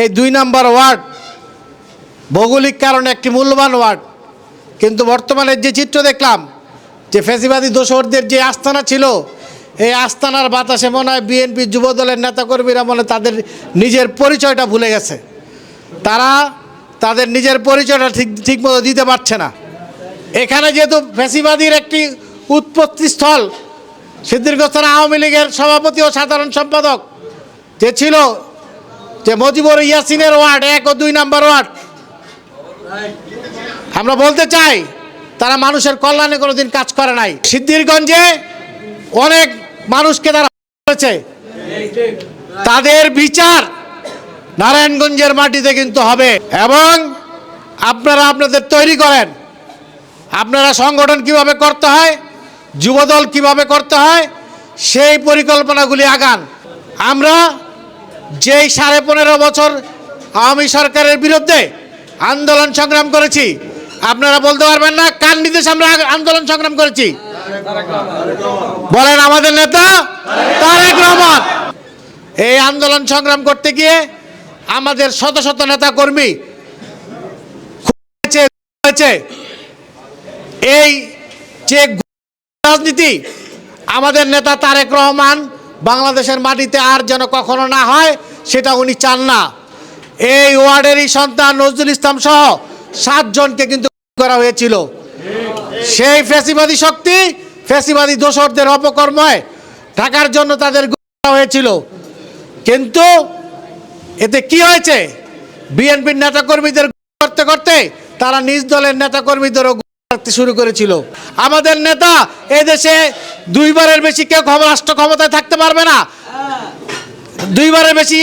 এই দুই number ward ভৌগোলিক কারণে একটি মূল্যবান ওয়ার্ড। কিন্তু বর্তমানে যে চিত্র দেখলাম, যে ফেসিবাদী দোসরদের যে আস্তানা ছিল, এই আস্তানার বাতাসে মনে হয় বিএনপি যুবদলের নেতাকর্মীরা মনে তাদের নিজের পরিচয়টা ভুলে গেছে। তারা তাদের নিজের পরিচয়টা ঠিক, ঠিকমতো দিতে পারছে না। এখানে যেহেতু ফেসিবাদীর একটি উৎপত্তি স্থল আওয়ামী লীগের সভাপতি ও সাধারণ সম্পাদক যে ছিল যে মজিবুর ইয়াসিনের ওয়ার্ড, এক ও দুই নাম্বার ওয়ার্ড। আমরা বলতে চাই, তারা মানুষের কল্যাণে কোনোদিন কাজ করে নাই। সিদ্ধিরগঞ্জে অনেক মানুষকে তারা করেছে। তাদের বিচার নারায়ণগঞ্জের মাটিতে কিন্তু হবে। এবং আপনারা আপনাদের তৈরি করেন। আপনারা সংগঠন কীভাবে করতে হয়, যুবদল কীভাবে করতে হয়, সেই পরিকল্পনাগুলি আগান। আমরা যেই সাড়ে পনেরো বছর আওয়ামী সরকারের বিরুদ্ধে আন্দোলন সংগ্রাম করেছি, আপনারা বলতে পারবেন না কার নির্দেশে আমরা আন্দোলন সংগ্রাম করেছি? বলেন আমাদের নেতা তারেক রহমান। এই আন্দোলন সংগ্রাম করতে গিয়ে আমাদের শত শত নেতা কর্মী হয়েছে এই যে রাজনীতি, আমাদের নেতা তারেক রহমান বাংলাদেশের মাটিতে আর যেন কখনো না হয়, সেটা উনি চান না। এই ওয়ার্ডেরই সন্তান নজরুল ইসলাম সহ সাতজনকে কিন্তু করা হয়েছিল। সেই ফ্যাসিবাদী শক্তি, ফ্যাসিবাদী দোষরদের অপকর্ময় ঢাকার জন্য তাদের হয়েছিল। কিন্তু এতে কি হয়েছে? বিএনপির নেতাকর্মীদের করতে করতে তারা নিজ দলের নেতাকর্মীদেরও শুরু করেছিল। আমাদের নেতা এই দেশে দুইবারের বেশি কেউ রাষ্ট্র ক্ষমতায় থাকতে পারবে না। দুইবারের বেশি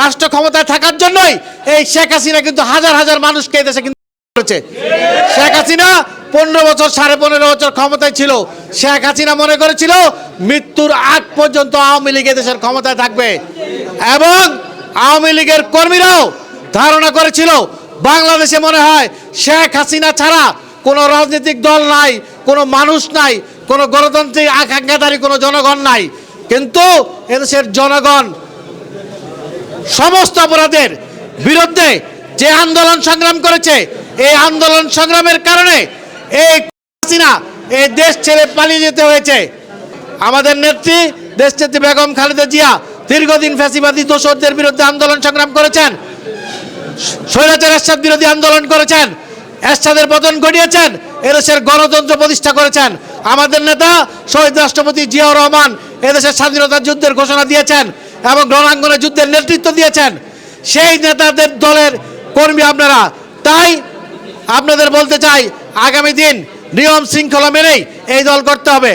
রাষ্ট্র ক্ষমতায় থাকার জন্যই এই শেখ হাসিনা কিন্তু হাজার হাজার মানুষকে এই দেশে কিন্তু করেছে। শেখ হাসিনা পনেরো বছর সাড়ে পনেরো বছর ক্ষমতায় ছিল। শেখ হাসিনা মনে করেছিল মৃত্যুর আগ পর্যন্ত আওয়ামী লীগ এ দেশের ক্ষমতায় থাকবে। এবং আওয়ামী লীগের কর্মীরাও ধারণা করেছিল, বাংলাদেশে মনে হয় শেখ হাসিনা ছাড়া কোনো রাজনৈতিক দল নাই, কোনো মানুষ নাই, কোনো গণতান্ত্রিক আকাঙ্ক্ষাধারী কোনো জনগণ নাই। কিন্তু এদেশের জনগণ, সমস্ত অপরাধের বিরুদ্ধে যে আন্দোলন সংগ্রাম করেছে, এই আন্দোলন সংগ্রামের কারণে এই হাসিনা এই দেশ ছেড়ে পালিয়ে যেতে হয়েছে। আমাদের নেত্রী দেশ নেত্রী বেগম খালেদা জিয়া দীর্ঘদিন ফ্যাসিবাদী দোষরদের বিরুদ্ধে আন্দোলন সংগ্রাম করেছেন স্বৈরাচার বিরোধী আন্দোলন করেছেন এরশাদের পতন ঘটিয়েছেন এদেশের গণতন্ত্র প্রতিষ্ঠা করেছেন। আমাদের নেতা শহীদ রাষ্ট্রপতি জিয়াউর রহমান এদেশের স্বাধীনতা যুদ্ধের ঘোষণা দিয়েছেন এবং রণাঙ্গনে যুদ্ধের নেতৃত্ব দিয়েছেন। সেই নেতাদের দলের কর্মী আপনারা। তাই আপনাদের বলতে চাই, আগামী দিন নিয়ম শৃঙ্খলা মেনেই এই দল করতে হবে।